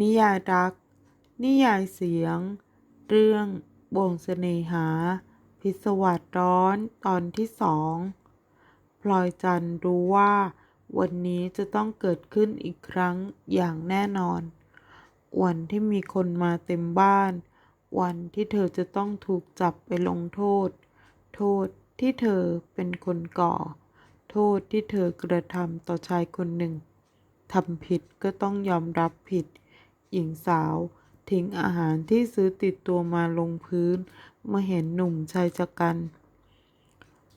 นิยายรัก นิยายเสียง เรื่องบ่วงเสน่หา พิศวาสร้อนตอนที่สองพลอยจันทร์รู้ว่า วันนี้จะต้องเกิดขึ้นอีกครั้งอย่างแน่นอน วันที่มีคนมาเต็มบ้าน วันที่เธอจะต้องถูกจับไปลงโทษ โทษที่เธอเป็นคนก่อ โทษที่เธอกระทำต่อชายคนหนึ่งทำผิดก็ต้องยอมรับผิด หญิงสาว ทิ้งอาหารที่ซื้อติดตัวมาลงพื้นเมื่อเห็นหนุ่มชายชะกัน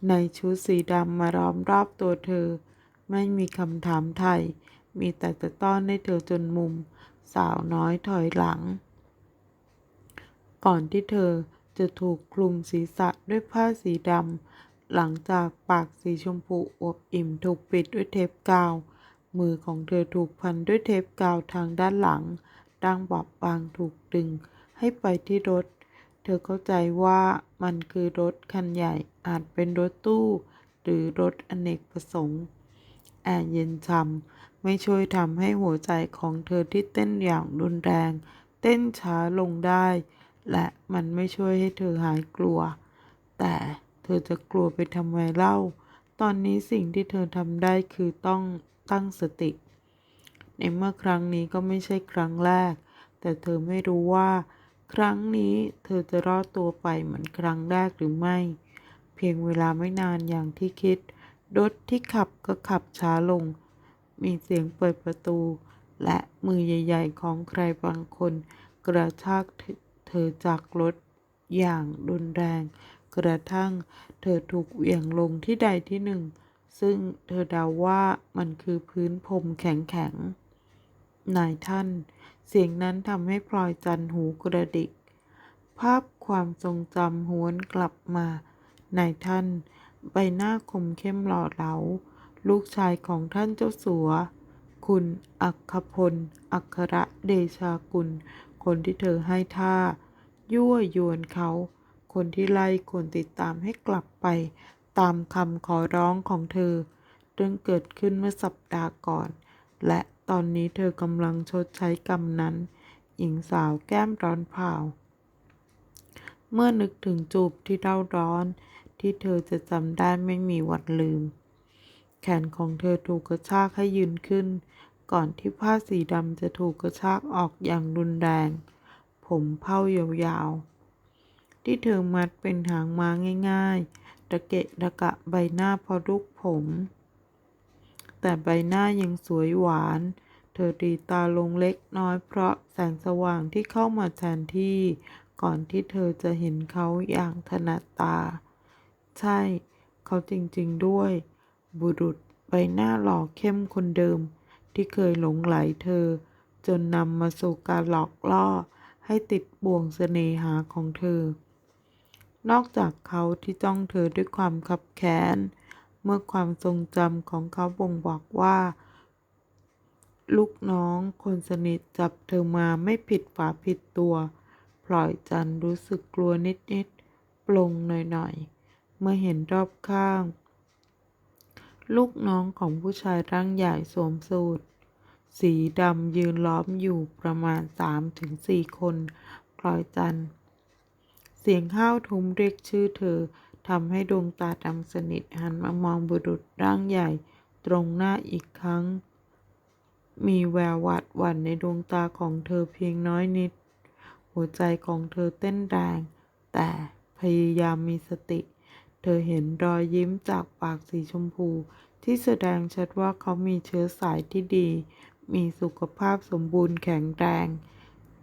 ในชุดสีดำมาล้อมรอบตัวเธอ ไม่มีคำถามไทย มีแต่จะต้อนให้เธอจนมุม สาวน้อยถอยหลัง ก่อนที่เธอจะถูกคลุมศีรษะด้วยผ้าสีดำ หลังจากปากสีชมพูอวบอิ่มถูกปิดด้วยเทปกาว มือของเธอถูกพันด้วยเทปกาวทางด้านหลัง ดังบอบบางถูกดึงให้ไปที่รถ เธอเข้าใจว่ามันคือรถคันใหญ่อาจเป็นรถตู้ หรือรถอเนกประสงค์แอร์เย็นช่ำไม่ช่วยทำให้หัวใจของเธอที่เต้นอย่างรุนแรง เต้นช้าลงได้ และมันไม่ช่วยให้เธอหายกลัว แต่เธอจะกลัวไปทำไมเล่า ตอนนี้สิ่งที่เธอทำได้คือต้องตั้งสติ ในเมื่อครั้งนี้ก็ไม่ใช่ครั้งแรก แต่เธอไม่รู้ว่า ครั้งนี้เธอจะรอดตัวไปเหมือนครั้งแรกหรือไม่ เพียงเวลาไม่นานอย่างที่คิด รถที่ขับก็ขับช้าลง มีเสียงเปิดประตู และมือใหญ่ ๆ ของใครบางคน กระชากเธอจากรถอย่างรุนแรง กระทั่งเธอถูกเหวี่ยงลงที่ใดที่หนึ่ง ซึ่งเธอเดาว่ามันคือพื้นพรมแข็งๆ นายท่าน เสียงนั้นทำให้พลอยจันทร์หูกระดิก ภาพความทรงจำหวนกลับมา นายท่าน ใบหน้าคมเข้มหล่อเหลา ลูกชายของท่านเจ้าสัว คุณอัคพล อัครเดชากุล คนที่เธอให้ท่า ยั่วยวนเขา คนที่ไล่คนติดตามให้กลับไป ตามคำขอร้องของเธอ เรื่องเกิดขึ้นเมื่อสัปดาห์ก่อน และ ตอนนี้เธอกำลังชดใช้กรรมนั้น หญิงสาวแก้มร้อนเผาเมื่อนึกถึงจูบที่เร่าร้อน ที่เธอจะจำได้ไม่มีวันลืม แขนของเธอถูกกระชากให้ยืนขึ้น ก่อนที่ผ้าสีดำจะถูกกระชากออกอย่างรุนแรง ผมเผ้ายาวๆ ที่เธอมัดเป็นหางม้าง่าย ๆ ตะเกะตะกะใบหน้าพอลุกผม แต่ใบหน้ายังสวยหวาน เธอตีตาลงเล็กน้อยเพราะแสงสว่างที่เข้ามาแทนที่ ก่อนที่เธอจะเห็นเขาอย่างถนัดตา ใช่ เขาจริงๆด้วย บุรุษใบหน้าหล่อเข้มคนเดิม ที่เคยหลงไหลเธอ จนนำมาสู่การหลอกล่อ ให้ติดบ่วงเสน่หาของเธอ นอกจากเขาที่จ้องเธอด้วยความขับแค้น เมื่อความทรงจำของเขาบ่งบอกว่า ลูกน้องคนสนิทจับเธอมาไม่ผิดฝาผิดตัว พลอยจันทรู้สึกกลัวนิดๆ ปลงหน่อยๆ เมื่อเห็นรอบข้าง ลูกน้องของผู้ชายร่างใหญ่สวมสูทสีดำยืนล้อมอยู่ประมาณสามถึงสี่คนพลอยจันทร์เสียงห้าวทุ้มเรียกชื่อเธอ ทำให้ดวงตาดำสนิทหันมามองบุรุษร่างใหญ่ตรงหน้าอีกครั้ง มีแววหวาดหวั่นในดวงตาของเธอเพียงน้อยนิด หัวใจของเธอเต้นแรง แต่พยายามมีสติ เธอเห็นรอยยิ้มจากปากสีชมพู ที่แสดงชัดว่าเขามีเชื้อสายที่ดี มีสุขภาพสมบูรณ์แข็งแรง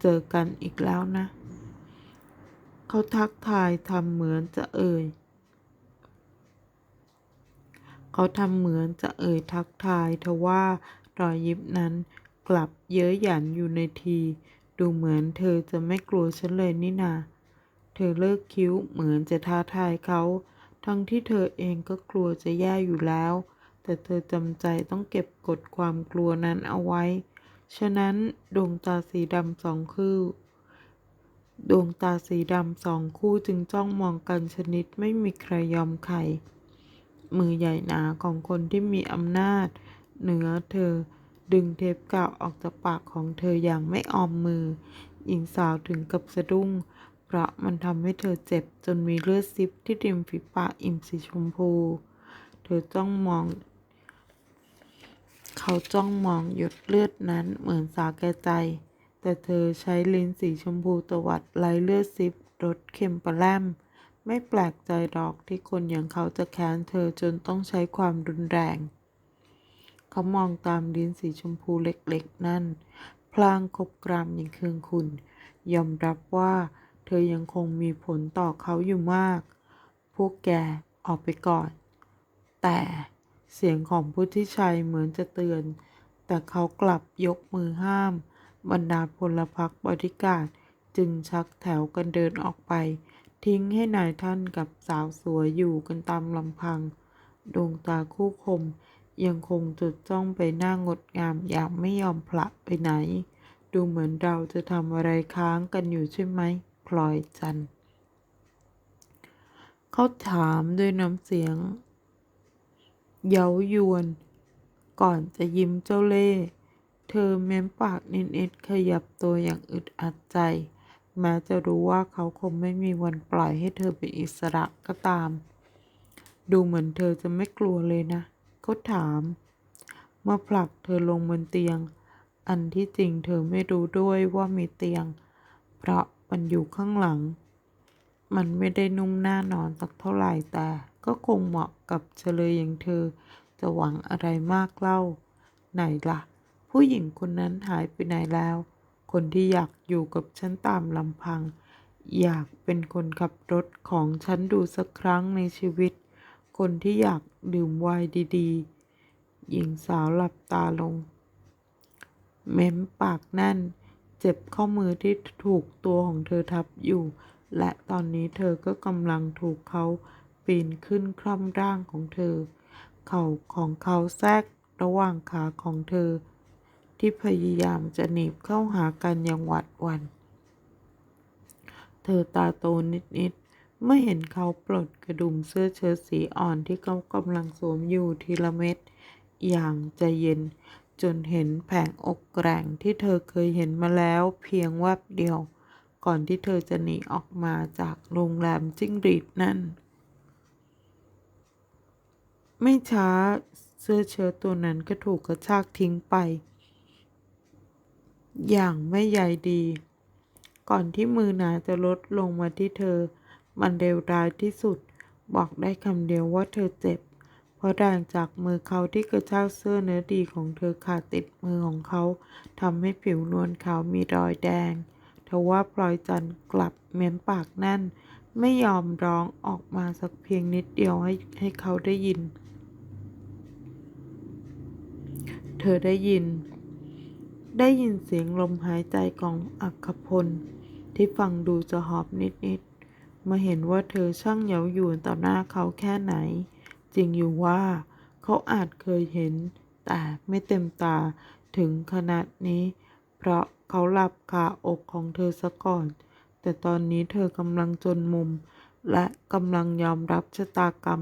เจอกันอีกแล้วนะ เขาทักทายทำเหมือนจะเอ่ย เขาทำเหมือนจะเอ่ยทักทายทว่ารอยยิ้มนั้นกลับเย้ยหยันอยู่ในที ดูเหมือนเธอจะไม่กลัวฉันเลยนี่นา เธอเลิกคิ้วเหมือนจะท้าทายเขา ทั้งที่เธอเองก็กลัวจะแย่อยู่แล้ว แต่เธอจำใจต้องเก็บกดความกลัวนั้นเอาไว้ ฉะนั้นดวงตาสีดำสองคู่ดวงตาสีดำสองคู่จึงจ้องมองกันชนิดไม่มีใครยอมใคร มือใหญ่หนาของคนที่มีอำนาจ เหนือเธอ ดึงเทปกาวออกจากปากของเธออย่างไม่ออมมือ หญิงสาวถึงกับสะดุ้ง เพราะมันทำให้เธอเจ็บจนมีเลือดซิบที่ริมฝีปากอิ่มสีชมพู เธอจ้องมอง เขาจ้องมองหยดเลือดนั้นเหมือนสาแก่ใจ แต่เธอใช้ลิ้นสีชมพูตวัดไล่เลือดซิบรสเค็มปลาแลม ไม่แปลกใจหรอกที่คนอย่างเขาจะแค้นเธอจนต้องใช้ความรุนแรง เขามองตามลิ้นสีชมพูเล็กๆ นั่น พลางคบกรามอย่างเคืองคุณ ยอมรับว่า เธอยังคงมีผลต่อเขาอยู่มาก พวกแกออกไปก่อน แต่เสียงของผู้ที่ชัยเหมือนจะเตือน แต่เขากลับยกมือห้าม บรรดาพลพรรคบริการดจึงชักแถวกันเดินออกไป ทิ้งให้นายท่านกับสาวสวยอยู่กันตามลำพัง ดวงตาคู่คม ยังคงจดจ้องไปหน้างดงามอย่างไม่ยอมพละไปไหน ดูเหมือนเราจะทำอะไรค้างกันอยู่ใช่ไหมพลอยจันทร์เขาถามด้วยน้ำเสียง เย้ายวน ก่อนจะยิ้มเจ้าเล่ห์เธอเม้มปากนิดๆขยับตัวอย่างอึดอัดใจ แม้จะรู้ว่าเขาคงไม่มีวันปล่อยให้เธอเป็นอิสระก็ตาม ดูเหมือนเธอจะไม่กลัวเลยนะ เขาถาม เมื่อผลักเธอลงบนเตียง อันที่จริงเธอไม่รู้ด้วยว่ามีเตียง เพราะมันอยู่ข้างหลัง มันไม่ได้นุ่มหน้านอนสักเท่าไหร่แต่ก็คงเหมาะกับเฉลยอย่างเธอ จะหวังอะไรมากเล่า ไหนล่ะ ผู้หญิงคนนั้นหายไปไหนแล้ว คนที่อยากอยู่กับฉันตามลำพัง อยากเป็นคนขับรถของฉันดูสักครั้งในชีวิต คนที่อยากดื่มไวน์ดีๆ หญิงสาวหลับตาลง เม้มปากแน่น เจ็บข้อมือที่ถูกตัวของเธอทับอยู่ และตอนนี้เธอก็กำลังถูกเขาปีนขึ้นคล่อมร่างของเธอ เข่าของเขาแทรกระหว่างขาของเธอ ที่พยายามจะหนีบเข้าหากันอย่างหวาดวัน เธอตาโตนิดๆ เมื่อเห็นเขาปลดกระดุมเสื้อเชิ้ตสีอ่อนที่เขากำลังสวมอยู่ทีละเม็ดอย่างใจเย็นจนเห็นแผงอกแกร่งที่เธอเคยเห็นมาแล้วเพียงแวบเดียว ก่อนที่เธอจะหนีออกมาจากโรงแรมจิ้งหรีดนั่น ไม่ช้าเสื้อเชิ้ตตัวนั้นก็ถูกกระชากทิ้งไป อย่างไม่ใยดี ก่อนที่มือหนาจะลดลงมาที่เธอ มันเร็วร้ายที่สุด บอกได้คำเดียวว่าเธอเจ็บ เพราะแรงจากมือเขาที่กระชากเสื้อเนื้อดีของเธอขาดติดมือของเขาทำให้ผิวนวลขาวมีรอยแดงทว่าพลอยจันกลับเม้มปากแน่น ไม่ยอมร้องออกมาสักเพียงนิดเดียวให้ให้เขาได้ยิน เธอได้ยิน ได้ยินเสียงลมหายใจของอัคพล ที่ฟังดูจะหอบนิดๆมาเห็นว่าเธอช่างเหย้ายวนต่อหน้าเขาแค่ไหน จริงอยู่ว่า เขาอาจเคยเห็น แต่ไม่เต็มตาถึงขนาดนี้ เพราะเขาหลับคาอกของเธอซะก่อน แต่ตอนนี้เธอกำลังจนมุม และกำลังยอมรับชะตากรรม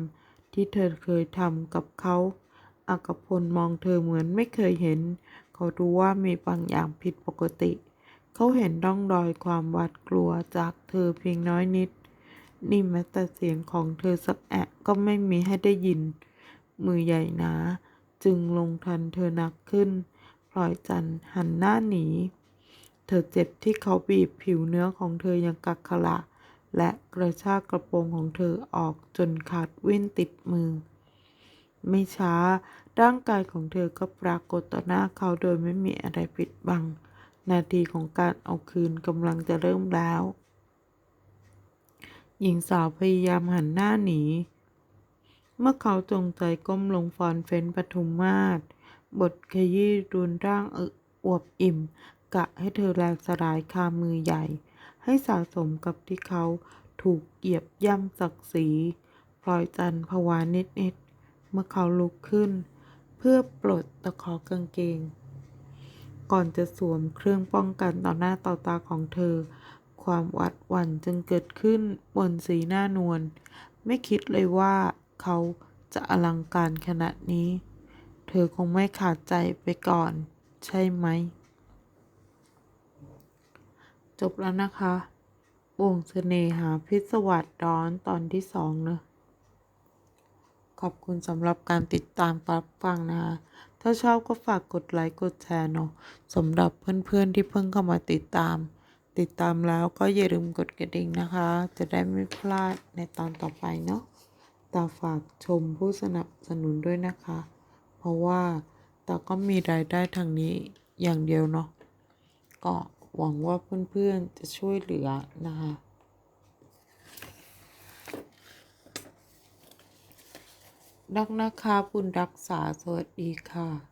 ที่เธอเคยทำกับเขาอากพลมองเธอเหมือนไม่เคยเห็น เขารู้ว่ามีบางอย่างผิดปกติ เขาเห็นร่องรอยความหวาดกลัวจากเธอเพียงน้อยนิด นี่แม้แต่เสียงของเธอสักแอะก็ไม่มีให้ได้ยิน มือใหญ่หนาจึงลงทันเธอหนักขึ้นพลอยจันหันหน้าหนี เธอเจ็บที่เขาบีบผิวเนื้อของเธออย่างกักขระและกระชากกระโปรงของเธอออกจนขาดวิ่นติดมือ ไม่ช้า ร่างกายของเธอก็ปรากฏต่อหน้าเขาโดยไม่มีอะไรปิดบัง นาทีของการเอาคืนกำลังจะเริ่มแล้ว หญิงสาวพยายามหันหน้าหนี เมื่อเขาจงใจก้มลงฟอนเฟ้นปทุมมาศบทขยี้รุนร่างออวบอิ่ม กะให้เธอแหลกสลายคามือใหญ่ ให้สะสมกับที่เขาถูกเหยียบย่ำศักดิ์ศรีพลอยจันทร์ผวานิด เมื่อเขาลุกขึ้น เพื่อปลดตะขอกางเกง ก่อนจะสวมเครื่องป้องกันต่อหน้าต่อตาของเธอ ความวาดหวั่นจึงเกิดขึ้นบนสีหน้านวลไม่คิดเลยว่าเขาจะอลังการขนาดนี้ เธอคงไม่ขาดใจไปก่อน ใช่ไหม จบแล้วนะคะ วงเสน่หาพิศวัสร้อนตอนที่สองเนอะ ขอบคุณสำหรับการติดตามรับฟังนะคะถ้าชอบก็ฝากกดไลค์กดแชร์เนาะสำหรับเพื่อนๆที่เพิ่งเข้ามาติดตาม ติดตามแล้วก็อย่าลืมกดกระดิ่งนะคะ จะได้ไม่พลาดในตอนต่อไปเนาะตาฝากชมผู้สนับสนุนด้วยนะคะ เพราะว่าตาก็มีรายได้ทางนี้อย่างเดียวเนาะก็หวังว่าเพื่อนๆจะช่วยเหลือนะคะ นักนะคะบุญรักษาสวัสดีค่ะ